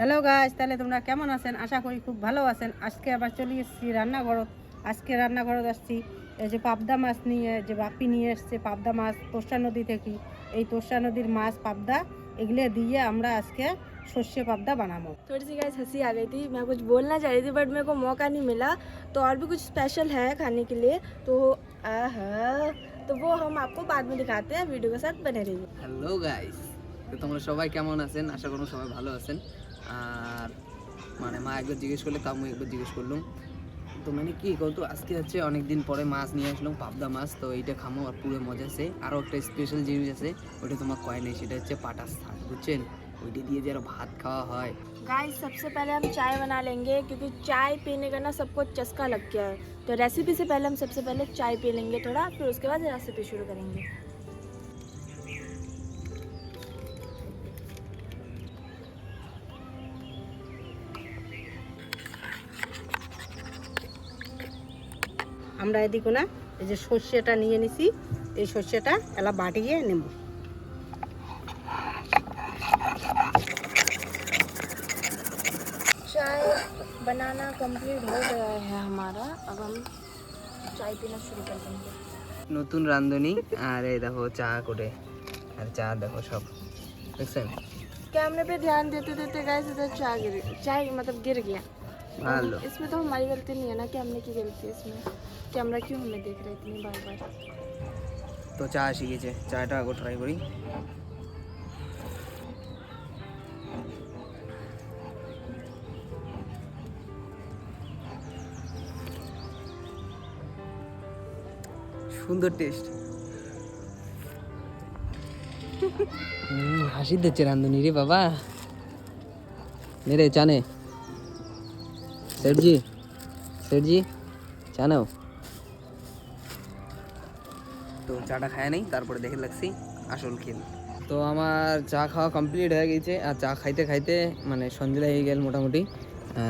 Hello গাছ তাহলে তোমরা কেমন আছেন আশা করি খুব ভালো আছেন আজকে আবার চলে এসেছি রান্নাঘরত আজকে রান্নাঘরত আসছি এই যে পাবদা মাছ নিয়ে যে বাপি নিয়ে এসছে পাবদা মাছ তোষা নদী থেকে এই তোষা নদীর মাছ পাবদা এগুলো দিয়ে আমরা আজকে সর্ষে পাবদা বানাবো थोड़ी सी गैस हंसी आ गई थी मैं कुछ बोलना चाह रही थी बट मेरे को मौका नहीं मिला तो और भी कुछ स्पेशल है खाने के लिए तो आहा तो वो हम आपको बाद में दिखाते हैं वीडियो के साथ बने रहिए হ্যালো গাইস তো তোমরা সবাই কেমন আছেন আশা করুন সবাই ভালো আছেন আর মানে মা একবার জিজ্ঞেস করলে তাও আমি একবার জিজ্ঞেস করলাম তো মানে কি কত আজকে হচ্ছে অনেক দিন পরে মাছ নিয়ে আসলাম পাবদা মাছ তো এইটা খামো আর পুরো মজা আছে আরও একটা স্পেশাল জিনিস আছে ওইটা তোমার কয় নেই সেটা হচ্ছে পাটাস শাক বুঝছেন ওইটা দিয়ে যে আরো ভাত খাওয়া হয় गाइस सबसे पहले हम चाय बना लेंगे क्योंकि चाय पीने का ना सबको चस्का लग गया है तो रेसिपी से पहले हम सबसे पहले चाय पी लेंगे थोड़ा फिर उसके बाद रेसिपी शुरू करेंगे আমরা এদিকে না এই যে সর্ষেটা নিয়ে নিছি এই সর্ষেটা এলা বাটিয়ে নেব चाय बनाना कंप्लीट हो गया है हमारा अब हम चाय पीना शुरू कर देंगे নতুন রাঁধুনি আর এই দেখো চা করে আর চা দেখো সব দেখছেন कैमरे पे ध्यान देते देते गए इधर चाय गिर चाय मतलब गिर गया ভালো इसमें तो हमारी गलती नहीं है ना कैमरे की गलती है इसमें कैमरा क्यों हमें देख रहा है इतनी बार बार তো চা শিখেছে চাটা আগে ট্রাই করি সুন্দর টেস্ট হাসি দিচ্ছে রান্ধুনি রে বাবা মেরে চানে সেঠজি সেঠজি চা নাও তো চাটা খায় নেই তারপরে দেখে লাগছি আসল খেল তো আমার চা খাওয়া কমপ্লিট হয়ে গেছে আর চা খাইতে খাইতে মানে সন্ধ্যা হয়ে গেল মোটামুটি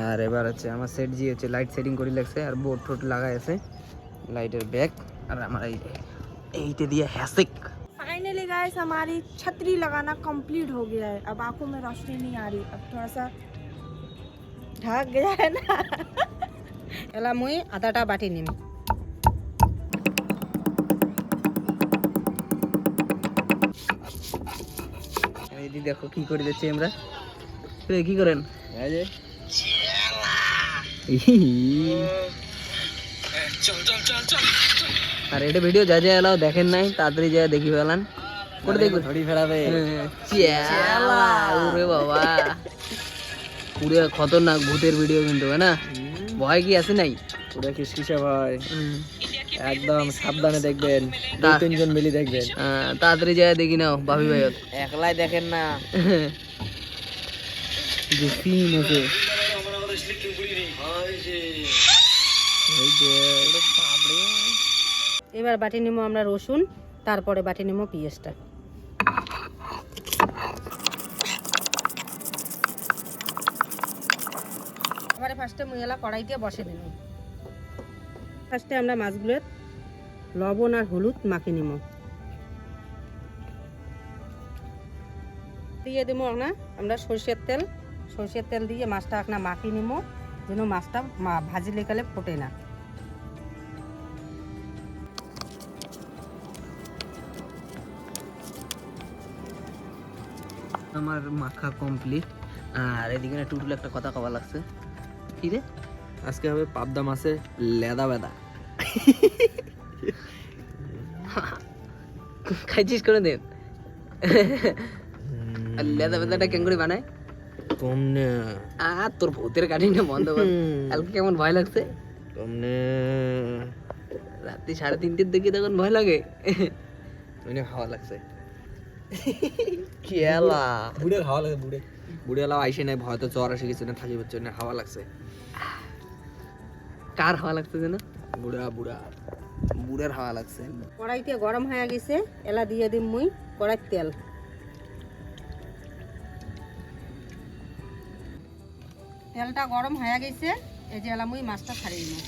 আর এবার হচ্ছে আমার সেট জি হচ্ছে লাইট সেটিং করে লাগছে আর বোর্ড টোট লাগাই আছে লাইটের ব্যাগ আর আমার এই এইটা দিয়ে হ্যাসিক फाइनली गाइस हमारी छतरी लगाना कंप्लीट हो गया है अब आंखों में रोशनी नहीं आ रही अब थोड़ा सा ঢাক যায় না। এলা মুই আদাটা বাটি নিম। এই দেখো কি করে দিচ্ছি আমরা। কি করেন? আর এটা ভিডিও যা যা এলাও দেখেন নাই তাড়াতাড়ি যা দেখি ফেলান। করে দেখব ধরি ফেলাবে। হ্যাঁ, হ্যাঁ। চেলা ওরে বাবা। পুরো খতরনাক ভূতের ভিডিও কিন্তু হ্যাঁ না? ভয় কি আছে নাই? পুরো কিসকিসা ভাই একদম সাবধানে দেখবেন দু তিনজন মিলি দেখবেন। আহ, তাড়াতাড়ি যায় দেখি নাও ভাবি ভাই একলাই দেখেন না। যে সিন আছে। এবার বাটি নিব আমরা রসুন তারপরে বাটি নিব পেঁয়াজটা। এবারে ফার্স্টে মুইলা কড়াইতে বসে দিন ফার্স্টে আমরা মাছগুলো লবণ আর হলুদ মাখিয়ে নিব। দিয়ে দেবো না আমরা সর্ষের তেল। সর্ষের তেল দিয়ে মাছটা আপনার মাখিয়ে নিব যেন মাছটা মা- ভাজিলে গেলে ফোটে না। আমার মাখা কমপ্লিট আর এদিকে না টুটুল একটা কথা কবা লাগছে। কি রে? আজকে হবে পাবদা মাছের লেদা বেদা। খাইছিস করে দেন আর লেদা বেদাটা কেন করে বানায়? তোমনে আর তোর ভূতের কাঠিনটা বন্ধ কর। কালকে কেমন ভয় লাগছে? তোমনে রাত্রি সাড়ে তিনটের দিকে তখন ভয় লাগে। হাওয়া লাগছে। খেলা বুড়ে হাওয়া লাগে বুড়ে। বুড়ে এলাও আইসে নাই ভয় তো জ্বর এসে গেছে না থাকি পাচ্ছে না হাওয়া লাগছে। কার হাওয়া লাগছে যেন? বুড়া বুড়া। বুড়ের হাওয়া লাগছে। কড়াইতে গরম হয়ে গেছে এলা দিয়ে দিম মুই কড়াইর তেল। তেলটা গরম হয়ে গেছে এই যে এলা মুই মাছটা ছাড়িয়ে নিই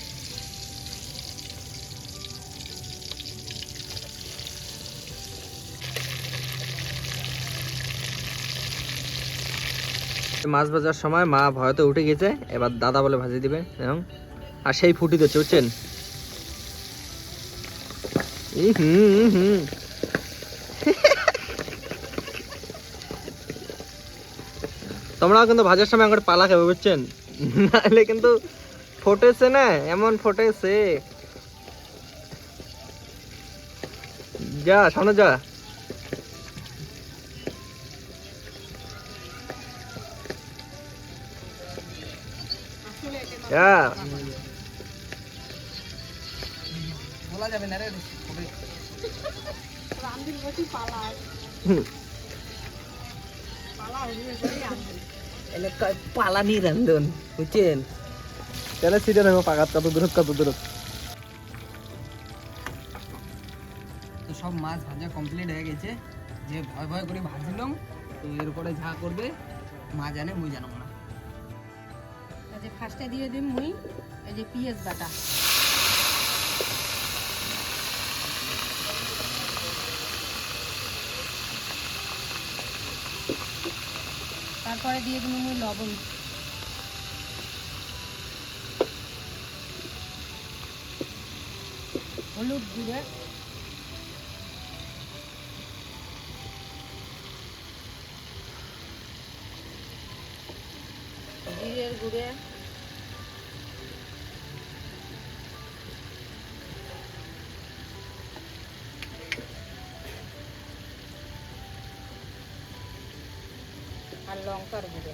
মাছ ভাজার সময় মা ভয়তে উঠে গেছে, এবার দাদা বলে ভাজি দিবে, এবং আর সেই ফুটি তো হুম তোমরাও কিন্তু ভাজার সময় একবার পালা খাবে, বুঝছেন? নাহলে কিন্তু ফোটেছে না, এমন ফোটেছে। যা সামনে যা। যা বলা যাবে না রে হুম। এলে রান্ধন বুঝছেন? তাহলে সিটে থাকব পাকাত কত দূর কত দূর তো সব মাছ ভাজা কমপ্লিট হয়ে গেছে। যে ভয় ভয় করে ভাজলাম তো এর পরে যা করবে মা জানে মুই জানো না। যে ফার্স্টে দিয়ে দিম মুই এই যে পিঁয়াজ বাটা। তারপরে দিয়ে দিম মুই লবণ। হলুদ গুঁড়ে। জিরের গুঁড়ে। আর লঙ্কার গুঁড়ো।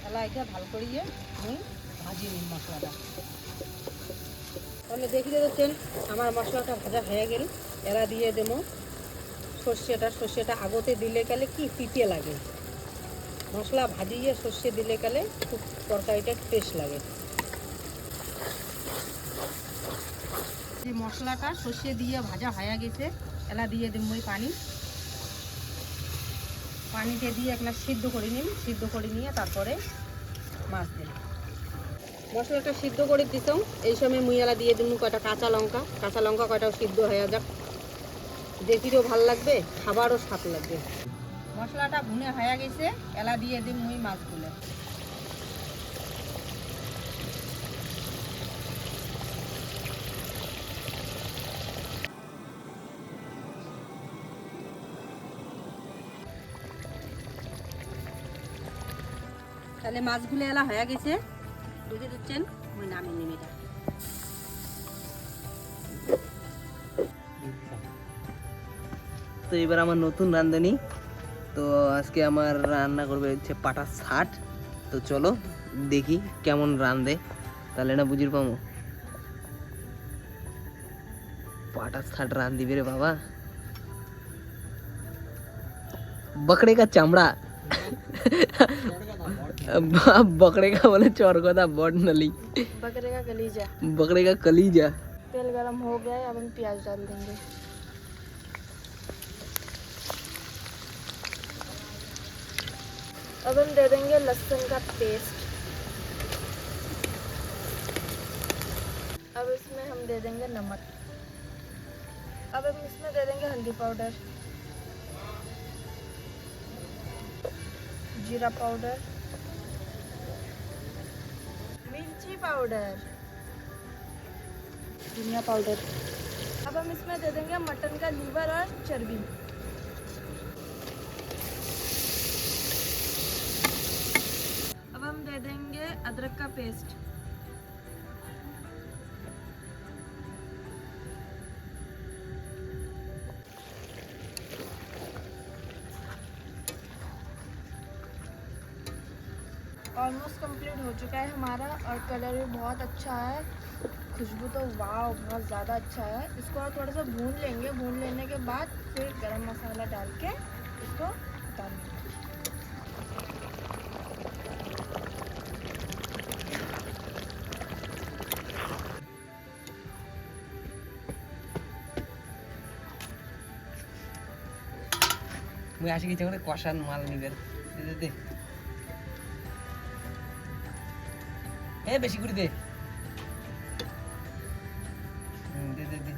তাহলে এটা ভালো করিয়ে আমি ভাজি নিই মশলাটা। তাহলে দেখিতে যাচ্ছেন আমার মশলাটা ভাজা হয়ে গেল। এরা দিয়ে দেবো সর্ষেটা। সর্ষেটা আগতে দিলে গেলে কি পিটে লাগে? মশলা ভাজিয়ে সর্ষে দিলে গেলে খুব তরকারিটা টেস্ট লাগে। মশলাটা সর্ষে দিয়ে ভাজা হয়ে গেছে। এলা দিয়ে দেবো ওই পানি। পানিতে দিয়ে একটা সিদ্ধ করে নিন সিদ্ধ করে নিয়ে তারপরে মাছ দিন মশলাটা সিদ্ধ করে দিতাম এই সময় মুইয়ালা দিয়ে দিন কয়টা কাঁচা লঙ্কা। কাঁচা লঙ্কা কয়টাও সিদ্ধ হয়ে যাক। দেখিরও ভালো লাগবে, খাবারও স্বাদ লাগবে। মশলাটা ভুনে হয়ে গেছে, এলা দিয়ে দিন মুই মাছগুলো। তাহলে মাছগুলো এলা হয়ে গেছে বুঝে দিচ্ছেন ওই নামে নেমে এটা তো এবার আমার নতুন রাঁধুনি তো আজকে আমার রান্না করবে হচ্ছে পাটা শাট তো চলো দেখি কেমন রাঁধে তাহলে না বুঝির পাবো পাটা শাট রান দিবে রে বাবা बकरे का चमड़ा बकरे का बोले चौरगोदा बॉड नली। बकरे का कलीजा। बकरे का कलीजा। तेल गरम हो गया है अब हम प्याज डाल देंगे। अब हम दे देंगे लहसुन का पेस्ट। अब इसमें हम दे देंगे नमक। अब हम इसमें दे देंगे हल्दी पाउडर। जीरा पाउडर। मिर्ची पाउडर। धनिया पाउडर। अब हम इसमें दे देंगे मटन का लीवर और चर्बी। अब हम दे देंगे अदरक का पेस्ट। ऑलमोस्ट कंप्लीट हो चुका है हमारा और कलर भी बहुत अच्छा है खुशबू तो वाह बहुत ज़्यादा अच्छा है इसको और थोड़ा सा भून लेंगे भून लेने के बाद फिर गरम मसाला डाल के इसको उतारेंगे মুই আসি কিছু করে কষান মাল নিবেন দে এ বেশি করে দে। দে দে দে।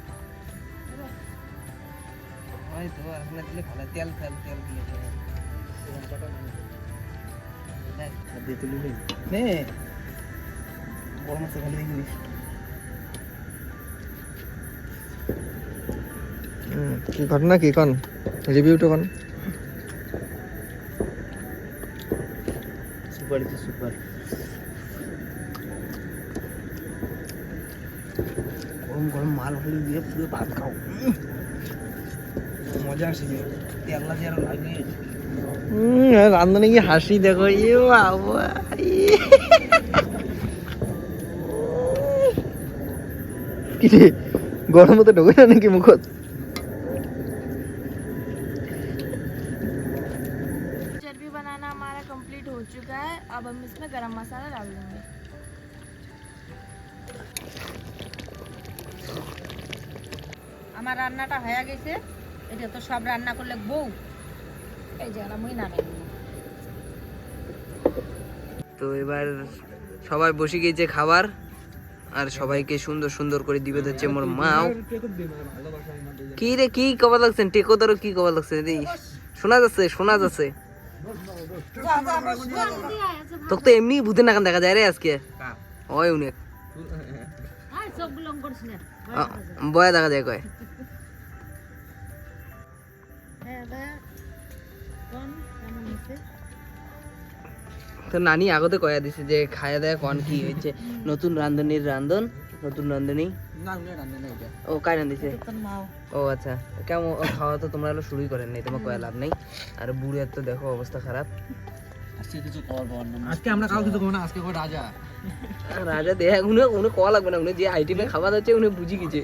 ওই তো দিলে ভালো তেল তেল তেল দিলে দিয়ে তুলি নি। নে বড় মাছ দেখিস কি ঘটনা কি কন? রিভিউটা কন? Super super. গরম গরম মাল হলে দিয়ে পুরো ভাত খাও উম। মজা আসবে তেল লাগে আরো লাগে হুম রান্ধনে কি হাসি দেখো ইয়ে বাবা ইয়ে। কি রে গরম মতো ঢোকে না নাকি মুখত चर्बी बनाना हमारा कंप्लीट हो चुका है अब हम इसमें गरम मसाला डाल देंगे আমার রান্নাটা হয়ে গেছে। এটা তো সব রান্না করলে বউ। এই যে মুই নামে। তো এবার সবাই বসে গিয়েছে খাবার আর সবাইকে সুন্দর সুন্দর করে দিবে হচ্ছে মোর মাও। কি রে কি কবা লাগছেন টেকো ধরো কি কবা লাগছে? রে শোনা যাচ্ছে শোনা যাচ্ছে। তোকে তো এমনি ভূতের নাকান দেখা যায় রে আজকে। ওই অনেক বয়া দেখা যায় কয়। তো নানি আগতে কয়া দিছে যে খায়া দেয়া কন কি হয়েছে? নতুন রান্ধনির রান্ধন নতুন রান্ধনি। ও কাই রান্ধিছে? ও আচ্ছা। কেমন খাওয়া তো তোমরা হলো শুরুই করেন নাই তোমার কয়া লাভ নেই। আর বুড়িয়ার তো দেখো অবস্থা খারাপ। আজকে আমরা কাউ কিছু করব না আজকে রাজা। রাজা দেখ উনি উনি কল লাগবে না উনি যে আইটেমে খাবার আছে উনি বুঝি গেছে।